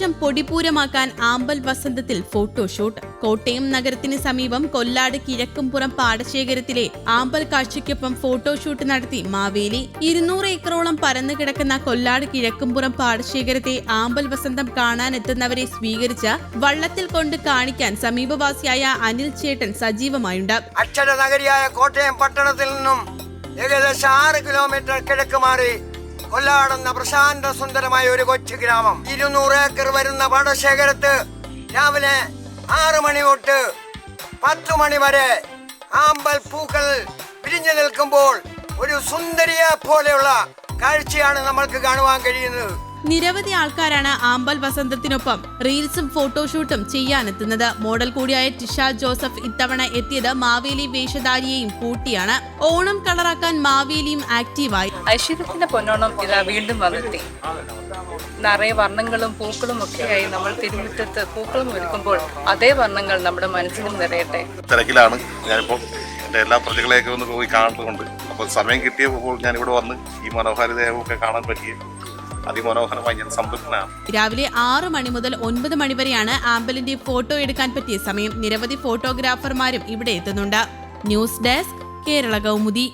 കൊടിപൂരമാക്കാൻ ആമ്പൽ വസന്തത്തിൽ ഫോട്ടോഷൂട്ട്. കോട്ടയം നഗരത്തിന് സമീപം കൊല്ലാട് കിഴക്കുംപുറം പാടശേഖരത്തിലെ ആമ്പൽ കാഴ്ചയ്ക്കൊപ്പം ഫോട്ടോഷൂട്ട് നടത്തി മാവേലി. ഇരുന്നൂറ് ഏക്കറോളം പരന്നു കിടക്കുന്ന കൊല്ലാട് കിഴക്കുംപുറം പാടശേഖരത്തെ ആമ്പൽ വസന്തം കാണാനെത്തുന്നവരെ സ്വീകരിച്ച വള്ളത്തിൽ കൊണ്ട് കാണിക്കാൻ സമീപവാസിയായ അനിൽ ചേട്ടൻ സജീവമായുണ്ട്. അക്ഷര കോട്ടയം പട്ടണത്തിൽ നിന്നും ഏകദേശം ആറ് കിലോമീറ്റർ കിഴക്ക് മാറി കൊല്ലാടുന്ന പ്രശാന്ത സുന്ദരമായ ഒരു കൊച്ചു ഗ്രാമം. ഇരുന്നൂറ് ഏക്കർ വരുന്ന പാടശേഖരത്ത് രാവിലെ ആറ് മണി തൊട്ട് പത്തു മണി വരെ ആമ്പൽ പൂക്കൾ പിരിഞ്ഞു നിൽക്കുമ്പോൾ ഒരു സുന്ദരിയെ പോലെയുള്ള കാഴ്ചയാണ് നമ്മൾക്ക് കാണുവാൻ കഴിയുന്നത്. നിരവധി ആൾക്കാരാണ് ആമ്പൽ വസന്തത്തിനൊപ്പം റീൽസും ഫോട്ടോഷൂട്ടും ചെയ്യാനെത്തുന്നത്. മോഡൽ കൂടിയായ ടിഷ ജോസഫ് ഇത്തവണ എത്തിയത് മാവേലി വേഷധാരിയെയും കൂട്ടിയാണ്. ഓണം കളറാക്കാൻ മാവേലിയും ആക്റ്റീവായി. ഐശ്വര്യത്തിന്റെ പൊന്നോണം ഇതാ വീണ്ടും വന്നെത്തി. നിറയെ വർണങ്ങളും പൂക്കളും ഒക്കെയായി നമ്മൾ തിരുമുറ്റത്ത് പൂക്കളും ഒരുക്കുമ്പോൾ അതേ വർണങ്ങൾ നമ്മുടെ മനസ്സിലും നിറയട്ടെ. തിരക്കിലാണ് ഞാനിപ്പോൾ എന്റെ എല്ലാ പ്രജകളെയൊക്കെ ഒന്ന് പോയി കാണുന്നുണ്ട് അപ്പോൾ സമയം കിട്ടിയപ്പോൾ ഞാനിവിടെ വന്ന് ഈ മനോഹാരിതയൊക്കെ കാണാൻ പറ്റിയ അതിമനോഹരമായി ഞാൻ സംതൃപ്തനാണ്. രാവിലെ ആറ് മണി മുതൽ ഒൻപത് മണി വരെയാണ് ആമ്പലിന്റെ ഫോട്ടോ എടുക്കാൻ പറ്റിയ സമയം. നിരവധി ഫോട്ടോഗ്രാഫർമാരും ഇവിടെ എത്തുന്നുണ്ട്. News desk Kerala Kaumudi.